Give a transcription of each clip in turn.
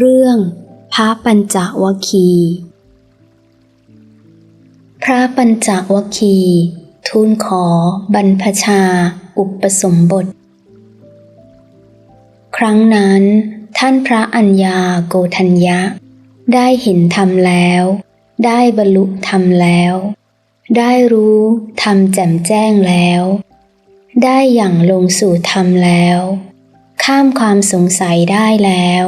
เรื่องพระปัญจวคี พระปัญจวคี ทูลขอบรรพชาอุปสมบท ครั้งนั้นท่านพระอัญญาโกธัญญะ ได้เห็นธรรมแล้ว ได้บรรลุธรรมแล้ว ได้รู้ธรรมแจ่มแจ้งแล้ว ได้อย่างลงสู่ธรรมแล้ว ข้ามความสงสัยได้แล้ว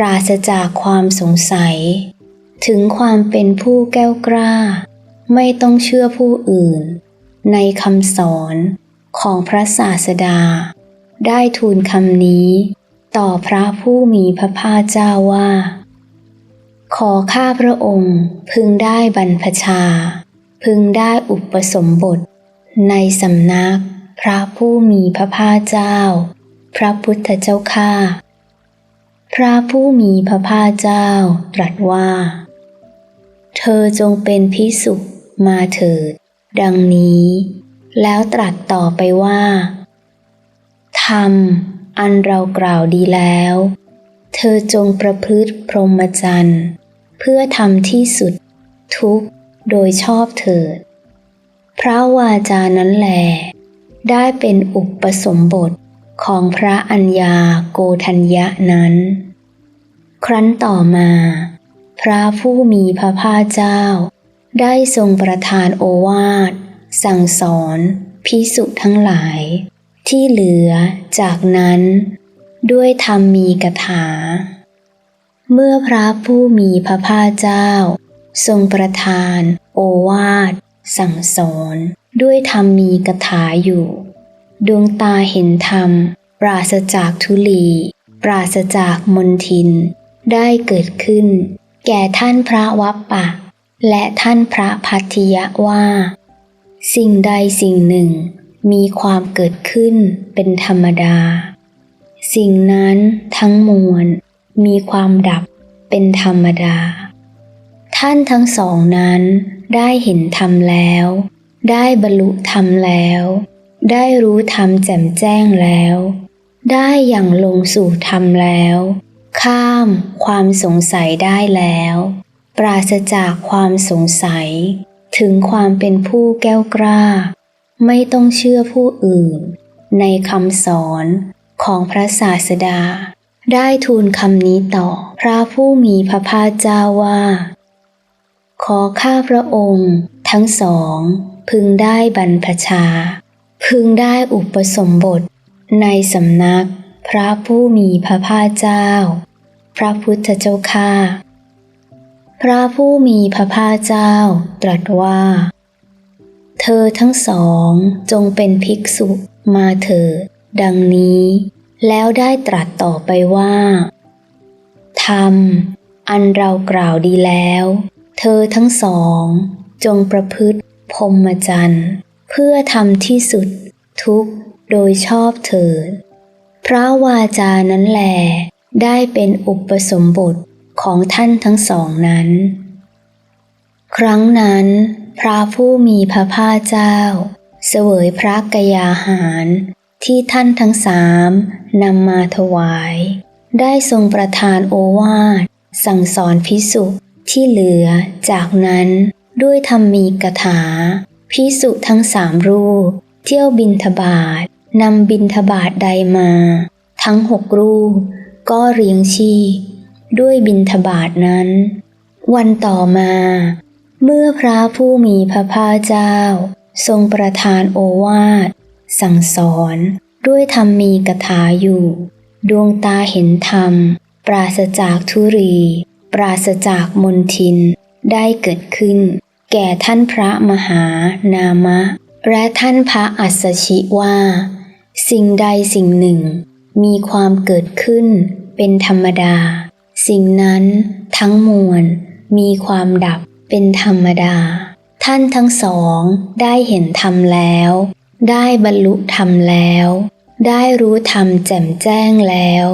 ปราศจากความสงสัย ถึงความเป็นผู้แก้วกล้า ไม่ต้องเชื่อผู้อื่น ในคำสอนของพระศาสดา ได้ทูลคำนี้ ต่อพระผู้มีพระภาคเจ้าว่า ขอข้าพระองค์พึงได้บรรพชา พึงได้อุปสมบท ในสำนักพระผู้มีพระภาคเจ้า พระพุทธเจ้าข้า พระผู้มีพระภาคเจ้าตรัสว่า เธอจงเป็นพิสุมาเถิด ดังนี้ แล้วตรัสต่อไปว่า ธรรม อันเรากล่าวดีแล้ว เธอจงประพฤติพรหมจรรย์เพื่อทำที่สุด ทุกโดยชอบเถิด พระวาจานั้นแหลได้เป็นอุปสมบท ของพระอัญญาโกธัญญะนั้น ครั้นต่อมา พระผู้มีพระภาคเจ้า ได้ทรงประทานโอวาท สั่งสอนพิสุทั้งหลาย ที่เหลือจากนั้น ด้วยธรรมมีกถา เมื่อพระผู้มีพระภาคเจ้า ทรงประทาน โอวาท สั่งสอน ด้วยธรรมมีกถาอยู่ ดวงตาเห็นธรรม ปราศจากทุลี ปราศจากมนทิน ได้เกิดขึ้น แก่ท่านพระวัปปะ และท่านพระพัทธิยะว่า สิ่งใดสิ่งหนึ่ง มีความเกิดขึ้นเป็นธรรมดา สิ่งนั้นทั้งมวล มีความดับเป็นธรรมดา ท่านทั้งสองนั้นได้เห็นธรรมแล้ว ได้บรรลุธรรมแล้ว ได้รู้ธรรมแจ่มแจ้งแล้ว ได้อย่างลงสู่ธรรมแล้ว ข้ามความสงสัยได้แล้ว ปราศจากความสงสัย ถึงความเป็นผู้แก้วกล้า ไม่ต้องเชื่อผู้อื่น ในคำสอนของพระศาสดา ได้ทูลคำนี้ต่อพระผู้มีพระภาคเจ้าว่า ขอข้าพระองค์ ทั้งสองพึงได้บรรพชา พึงได้อุปสมบท ในสำนักพระผู้มีพระภาคเจ้า พระพุทธเจ้าข้าพระผู้มีพระภาคเจ้าตรัสว่า เธอทั้งสองจงเป็นภิกษุมาเถิดดังนี้ แล้วได้ตรัสต่อไปว่า ธรรม อันเรากล่าวดีแล้ว เธอทั้งสอง จงประพฤติพรหมจรรย์ พื่อทำที่สุดทุกโดยชอบเถิด พระวาจานั้นแหลได้เป็นอุปสมบทของท่านทั้งสองนั้น ครั้งนั้น พระผู้มีพระภาคเจ้า เสวยพระกยาหารที่ท่านทั้งสามนำมาถวาย ได้ทรงประทานโอวาทสั่งสอนพิสุที่เหลือจากนั้นด้วยธรรมมีกถา พิสุทั้งสามรูป เที่ยวบินทบาทนำบินทบาทใดมา ทั้งหกรูป ก็เรียงชีพด้วยบินทบาทนั้น วันต่อมา เมื่อพระผู้มีพระภาคเจ้า ทรงประทานโอวาทสั่งสอนด้วยธรรมมีกถาอยู่ ดวงตาเห็นธรรม ปราศจากทุรี ปราศจากมนทินได้เกิดขึ้น แก่ท่านพระมหานามะ และท่านพระอัสชิว่า สิ่งใดสิ่งหนึ่ง มีความเกิดขึ้นเป็นธรรมดา สิ่งนั้นทั้งมวล มีความดับเป็นธรรมดา ท่านทั้งสองได้เห็นธรรมแล้ว ได้บรรลุธรรมแล้ว ได้รู้ธรรมแจ่มแจ้งแล้ว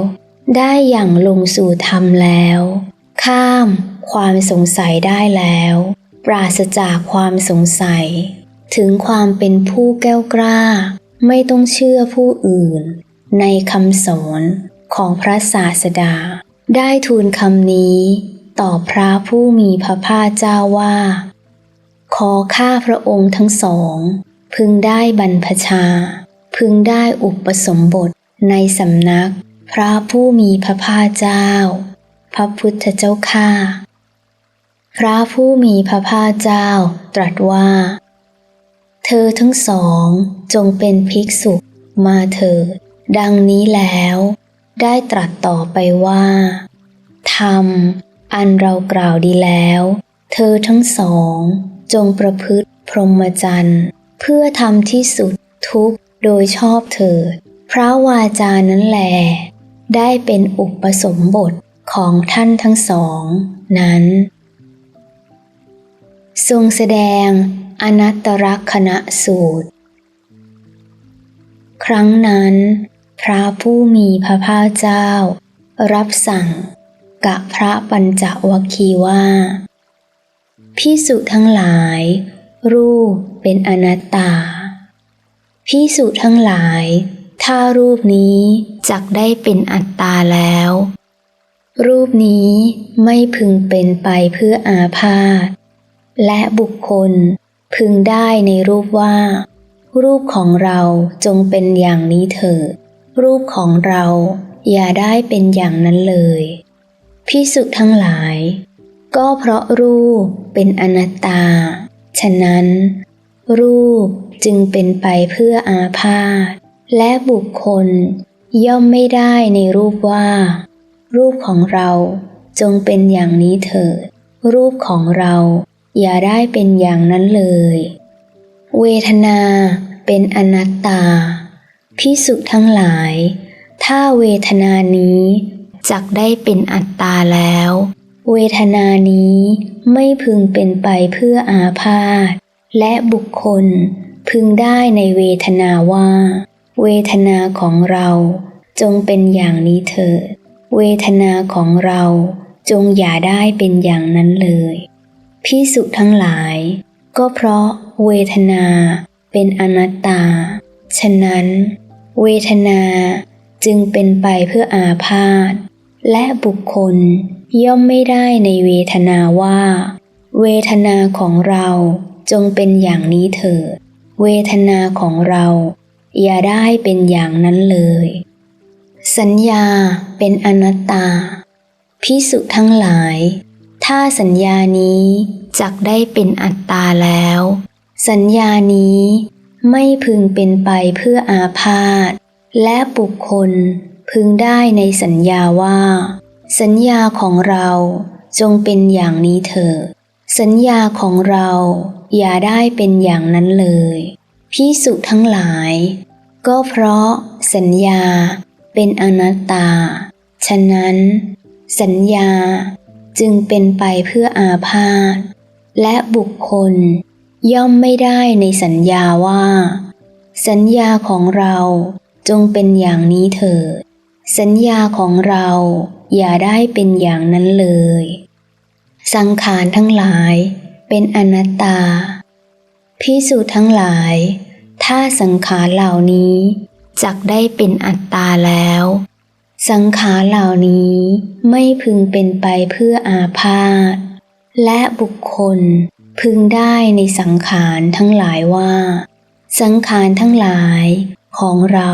ได้อย่างลงสู่ธรรมแล้ว ข้ามความสงสัยได้แล้ว ปราศจากความสงสัย ถึงความเป็นผู้แก้วกล้า ไม่ต้องเชื่อผู้อื่น ในคำสอนของพระศาสดา ได้ทูลคำนี้ต่อพระผู้มีพระภาคเจ้าว่า ขอข้าพระองค์ทั้งสอง พึงได้บรรพชา พึงได้อุปสมบทในสำนัก พระผู้มีพระภาคเจ้า พระพุทธเจ้าข้า พระผู้มีพระภาคเจ้าตรัสว่า เธอทั้งสองจงเป็นภิกษุมาเถิดดังนี้แล้ว ได้ตรัสต่อไปว่า ธรรม อันเรากล่าวดีแล้ว เธอทั้งสอง จงประพฤติพรหมจรรย์เพื่อทำที่สุดทุกโดยชอบเถิด พระวาจานั้นแหลได้เป็นอุปสมบทของท่านทั้งสอง นั้น ทรงแสดงอนัตตรคณะสูตร ครั้งนั้น พระผู้มีพระภาคเจ้า รับสั่งกับพระปัญจวัคคีย์ว่าพิสุทั้งหลาย รูปเป็นอนัตตาพิสุทั้งหลาย ถ้ารูปนี้จักได้เป็นอัตตาแล้ว รูปนี้ไม่พึงเป็นไปเพื่ออาพาธ และบุคคลพึงได้ในรูปว่า รูปของเราจงเป็นอย่างนี้เถิด รูปของเราอย่าได้เป็นอย่างนั้นเลยพิสุทั้งหลาย ก็เพราะรูปเป็นอนัตตา ฉะนั้น รูปจึงเป็นไปเพื่ออาพาธและบุคคลย่อมไม่ได้ในรูปว่า รูปของเราจงเป็นอย่างนี้เถิด รูปของเรา อย่าได้เป็นอย่างนั้นเลย เวทนาเป็นอนัตตา พิสุทั้งหลาย ถ้าเวทนานี้จักได้เป็นอัตตาแล้ว เวทนานี้ไม่พึงเป็นไปเพื่ออาพาธและบุคคลพึงได้ในเวทนาว่า เวทนาของเราจงเป็นอย่างนี้เถิด เวทนาของเราจงอย่าได้เป็นอย่างนั้นเลย พิสุทั้งหลาย ก็เพราะเวทนาเป็นอนัตตา ฉะนั้น เวทนาจึงเป็นไปเพื่ออาพาธและบุคคลย่อมไม่ได้ในเวทนาว่า เวทนาของเราจงเป็นอย่างนี้เถิดเวทนาของเราอย่าได้เป็นอย่างนั้นเลย สัญญาเป็นอนัตตาพิสุทั้งหลาย ถ้าสัญญานี้จักได้เป็นอัตตาแล้ว สัญญานี้ไม่พึงเป็นไปเพื่ออาพาธและบุคคลพึงได้ในสัญญาว่า สัญญาของเราจงเป็นอย่างนี้เถิดสัญญาของเราอย่าได้เป็นอย่างนั้นเลยพิสุทั้งหลาย ก็เพราะสัญญาเป็นอนัตตา ฉะนั้น สัญญา จึงเป็นไปเพื่ออาพาธ และบุคคล ย่อมไม่ได้ในสัญญาว่า สัญญาของเราจงเป็นอย่างนี้เถิด สัญญาของเราอย่าได้เป็นอย่างนั้นเลย สังขารทั้งหลายเป็นอนัตตา พิสูจน์ทั้งหลาย ถ้าสังขารเหล่านี้จักได้เป็นอัตตาแล้ว สังขารเหล่านี้ไม่พึงเป็นไปเพื่ออาพาธ และบุคคลพึงได้ในสังขารทั้งหลายว่า สังขารทั้งหลายของเรา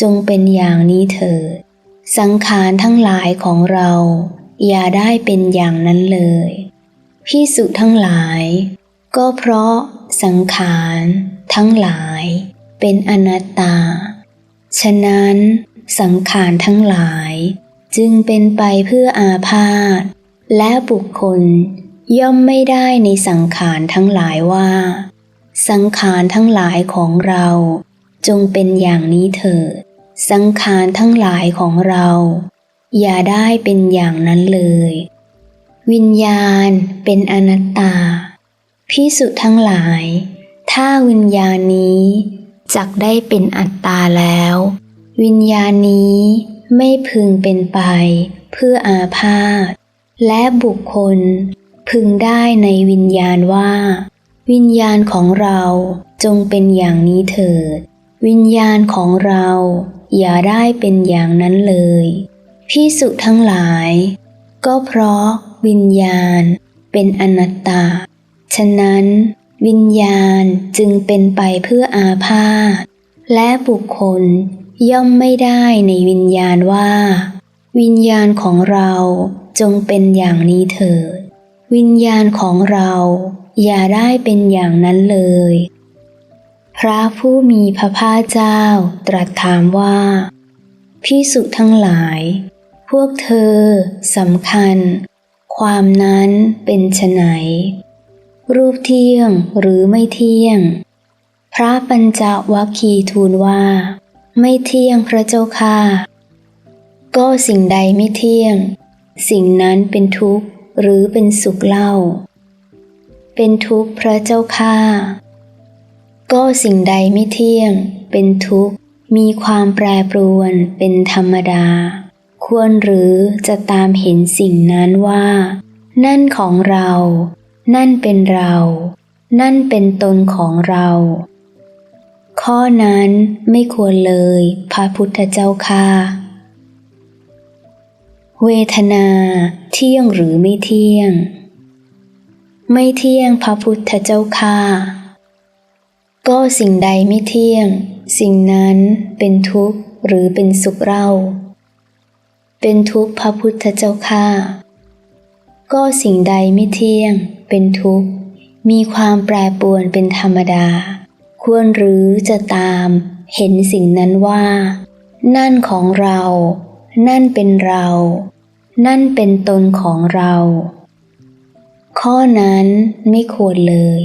จงเป็นอย่างนี้เถิด สังขารทั้งหลายของเรา อย่าได้เป็นอย่างนั้นเลยพิสุทั้งหลาย ก็เพราะสังขารทั้งหลายเป็นอนัตตา ฉะนั้น สังขารทั้งหลาย จึงเป็นไปเพื่ออาพาธและบุคคลย่อมไม่ได้ในสังขารทั้งหลายว่า สังขารทั้งหลายของเรา จงเป็นอย่างนี้เถิดสังขารทั้งหลายของเรา อย่าได้เป็นอย่างนั้นเลย วิญญาณเป็นอนัตตาพิสุทั้งหลาย ถ้าวิญญาณนี้จักได้เป็นอัตตาแล้ว วิญญาณนี้ไม่พึงเป็นไปเพื่ออาพาธและบุคคลพึงได้ในวิญญาณว่า วิญญาณของเราจงเป็นอย่างนี้เถิด วิญญาณของเราอย่าได้เป็นอย่างนั้นเลยพิสุทั้งหลาย ก็เพราะวิญญาณเป็นอนัตตา ฉะนั้น วิญญาณจึงเป็นไปเพื่ออาพาธ และบุคคลย่อมไม่ได้ในวิญญาณว่า วิญญาณของเราจงเป็นอย่างนี้เถิด วิญญาณของเราอย่าได้เป็นอย่างนั้นเลย พระผู้มีพระภาคเจ้าตรัสถามว่าพิสุทั้งหลาย พวกเธอสำคัญ ความนั้นเป็นไฉนรูปเที่ยงหรือไม่เที่ยง พระปัญจวัคคีย์ทูลว่า ไม่เที่ยงพระเจ้าค่ะ ก็สิ่งใดไม่เที่ยง สิ่งนั้นเป็นทุกข์หรือเป็นสุขเล่า เป็นทุกข์พระเจ้าค่ะก็สิ่งใดไม่เที่ยง เป็นทุกข์มีความแปรปรวนเป็นธรรมดา ควรหรือจะตามเห็นสิ่งนั้นว่า นั่นของเรา นั่นเป็นเรา นั่นเป็นตนของเรา ข้อนั้นไม่ควรเลย พระพุทธเจ้าค่ะเวทนาเที่ยงหรือไม่เที่ยง ไม่เที่ยงพระพุทธเจ้าค่ะก็สิ่งใดไม่เที่ยง สิ่งนั้นเป็นทุกข์หรือเป็นสุขเรา เป็นทุกข์พระพุทธเจ้าค่ะก็สิ่งใดไม่เที่ยง เป็นทุกข์ มีความแปรปรวนเป็นธรรมดา ควรหรือจะตามเห็นสิ่งนั้นว่า นั่นของเรา นั่นเป็นเรา นั่นเป็นตนของเรา ข้อนั้นไม่ควรเลย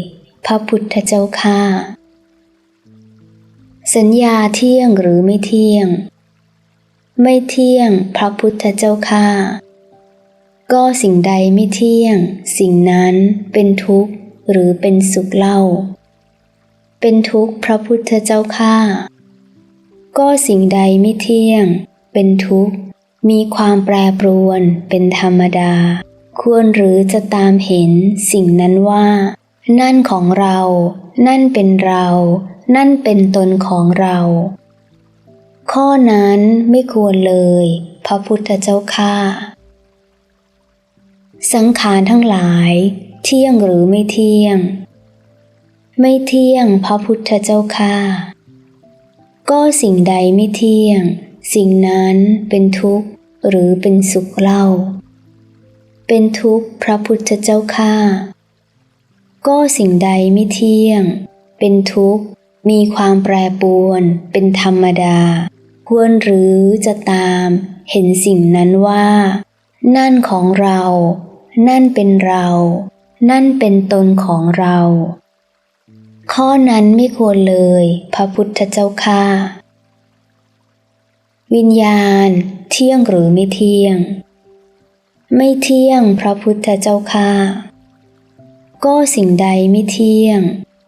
พระพุทธเจ้าค่ะสัญญาเที่ยงหรือไม่เที่ยง ไม่เที่ยงพระพุทธเจ้าค่ะก็สิ่งใดไม่เที่ยง สิ่งนั้นเป็นทุกข์หรือเป็นสุขเล่า เป็นทุกข์พระพุทธเจ้าค่ะก็สิ่งใดไม่เที่ยง เป็นทุกข์ มีความแปรปรวนเป็นธรรมดา ควรหรือจะตามเห็นสิ่งนั้นว่า นั่นของเรา นั่นเป็นเรา นั่นเป็นตนของเรา ข้อนั้นไม่ควรเลย พระพุทธเจ้าค่ะสังขารทั้งหลาย เที่ยงหรือไม่เที่ยง ไม่เที่ยงพระพุทธเจ้าค่ะก็สิ่งใดไม่เที่ยง สิ่งนั้นเป็นทุกข์หรือเป็นสุขเล่า เป็นทุกข์พระพุทธเจ้าค่ะก็สิ่งใดไม่เที่ยง เป็นทุกข์มีความแปรปรวนเป็นธรรมดา ควรหรือจะตามเห็นสิ่งนั้นว่า นั่นของเรา นั่นเป็นเรา นั่นเป็นตนของเรา ข้อนั้นไม่ควรเลย พระพุทธเจ้าค่ะวิญญาณ เที่ยงหรือไม่เที่ยง ไม่เที่ยงพระพุทธเจ้าค่ะก็สิ่งใดไม่เที่ยง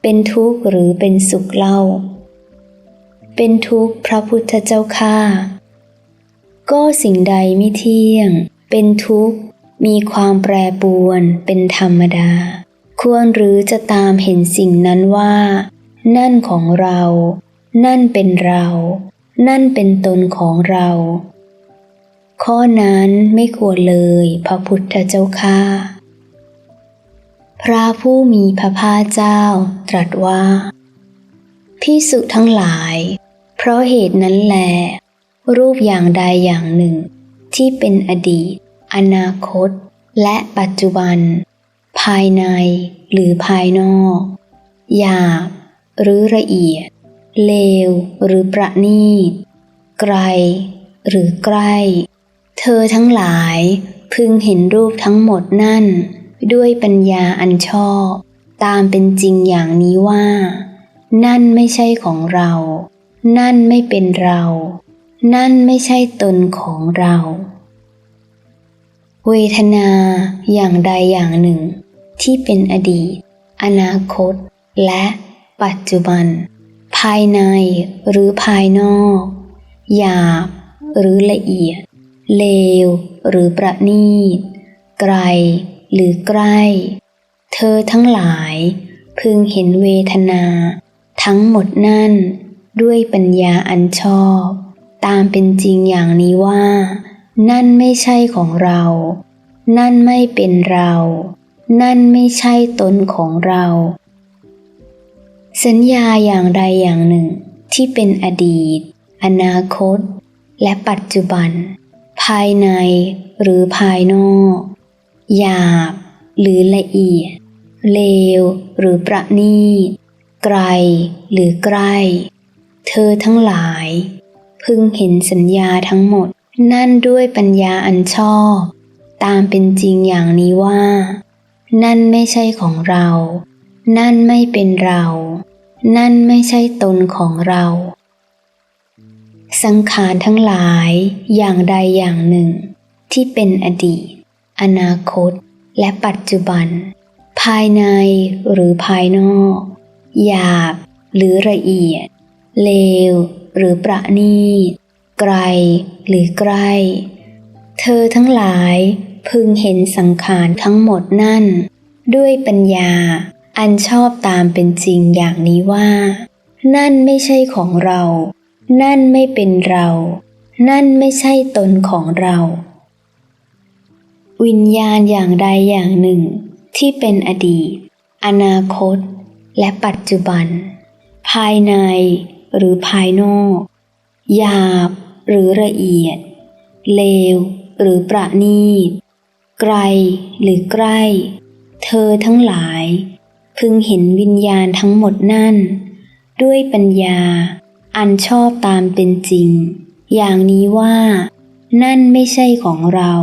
เป็นทุกข์หรือเป็นสุขเล่า เป็นทุกข์พระพุทธเจ้าค่ะก็สิ่งใดไม่เที่ยง เป็นทุกข์มีความแปรปรวนเป็นธรรมดา ควรหรือจะตามเห็นสิ่งนั้นว่า นั่นของเรา นั่นเป็นเรา นั่นเป็นตนของเรา ข้อนั้นไม่ควรเลยพระพุทธเจ้าค่ะพระผู้มีพระภาคเจ้าตรัสว่าพิสุทั้งหลาย เพราะเหตุนั้นแล รูปอย่างใดอย่างหนึ่ง ที่เป็นอดีต อนาคต และปัจจุบัน ภายในหรือภายนอก หยาบหรือละเอียด เลวหรือประณีต ไกลหรือใกล้ เธอทั้งหลายพึงเห็นรูปทั้งหมดนั่น ด้วยปัญญาอันชอบ ตามเป็นจริงอย่างนี้ว่า นั่นไม่ใช่ของเรา นั่นไม่เป็นเรา นั่นไม่ใช่ตนของเรา เวทนาอย่างใดอย่างหนึ่ง ที่เป็นอดีต อนาคต และปัจจุบัน ภายในหรือภายนอก หยาบหรือละเอียด เลวหรือประณีต ไกลหรือใกล้ เธอทั้งหลาย พึงเห็นเวทนา ทั้งหมดนั่นด้วยปัญญาอันชอบ ตามเป็นจริงอย่างนี้ว่า นั่นไม่ใช่ของเรา นั่นไม่เป็นเรา นั่นไม่ใช่ตนของเรา สัญญาอย่างใดอย่างหนึ่งที่เป็นอดีต อนาคต และปัจจุบัน ภายในหรือภายนอก หยาบ หรือละเอียด เลว หรือประณีต ไกล หรือใกล้ เธอทั้งหลาย พึงเห็นสัญญาทั้งหมด นั่นด้วยปัญญาอันชอบ ตามเป็นจริงอย่างนี้ว่า นั่นไม่ใช่ของเรา นั่นไม่เป็นเรา นั่นไม่ใช่ตนของเรา สังขารทั้งหลายอย่างใดอย่างหนึ่ง ที่เป็นอดีต อนาคต และปัจจุบัน ภายในหรือภายนอก หยาบหรือละเอียด เลวหรือประณีต ไกลหรือใกล้ เธอทั้งหลายพึงเห็นสังขารทั้งหมดนั่น ด้วยปัญญา อันชอบตามเป็นจริงอย่างนี้ว่า นั่นไม่ใช่ของเรา นั่นไม่เป็นเรา นั่นไม่ใช่ตนของเรา วิญญาณอย่างใดอย่างหนึ่ง ที่เป็นอดีต อนาคต และปัจจุบัน ภายในหรือภายนอกหยาบ หรือละเอียด เลว หรือประณีต ไกล หรือใกล้ เธอทั้งหลาย พึงเห็นวิญญาณทั้งหมดนั่น ด้วยปัญญา อันชอบตามเป็นจริง อย่างนี้ว่า นั่นไม่ใช่ของเรา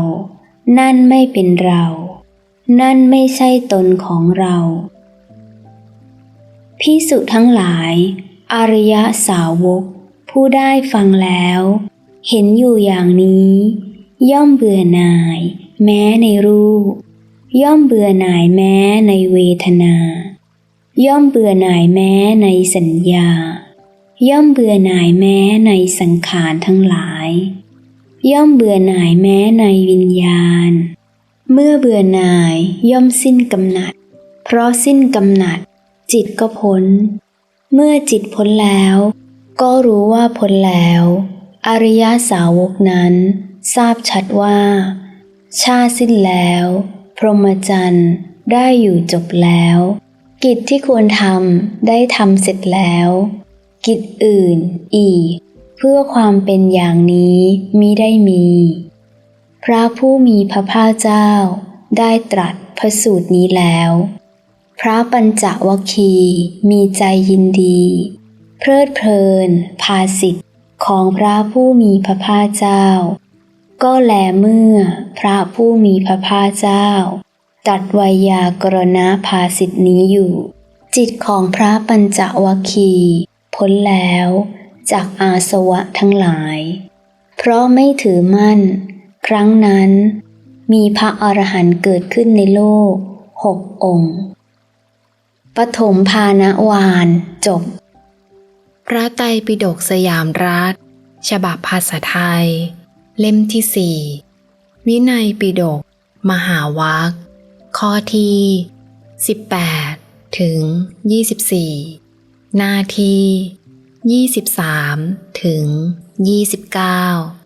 นั่นไม่เป็นเรา นั่นไม่ใช่ตนของเราพิสุทั้งหลาย อริยสาวก ผู้ได้ฟังแล้ว เห็นอยู่อย่างนี้ ย่อมเบื่อหน่าย แม้ในรูป ย่อมเบื่อหน่ายแม้ในเวทนา ย่อมเบื่อหน่ายแม้ในสัญญา ย่อมเบื่อหน่ายแม้ในสังขารทั้งหลาย ย่อมเบื่อหน่ายแม้ในวิญญาณ เมื่อเบื่อหน่ายย่อมสิ้นกำหนัด เพราะสิ้นกำหนัด จิตก็พ้น เมื่อจิตพ้นแล้ว ก็รู้ว่าพ้นแล้ว อริยสาวกนั้น ทราบชัดว่า ชาติสิ้นแล้ว พรหมจรรย์ได้อยู่จบแล้ว กิจที่ควรทำได้ทำเสร็จแล้ว กิจอื่นอีก เพื่อความเป็นอย่างนี้มิได้มี พระผู้มีพระภาคเจ้า ได้ตรัสพระสูตรนี้แล้ว พระปัญจวัคคีมีใจยินดี เพลิดเพลิน ภาสิทธิ์ของพระผู้มีพระภาคเจ้า ก็แลเมื่อพระผู้มีพระภาคเจ้าตัดไวยากรณาภาสิทธินี้อยู่ จิตของพระปัญจวัคคีพ้นแล้วจากอาสวะทั้งหลาย เพราะไม่ถือมั่น ครั้งนั้น มีพระอรหันต์เกิดขึ้นในโลกหกองค์ปฐมภาณวานจบ พระไตรปิฎกสยามรัฐ ฉบับภาษาไทย เล่มที่สี่วินัยปิฎกมหาวัคข้อที่ 18 ถึง 24 หน้าที่ 23 ถึง 29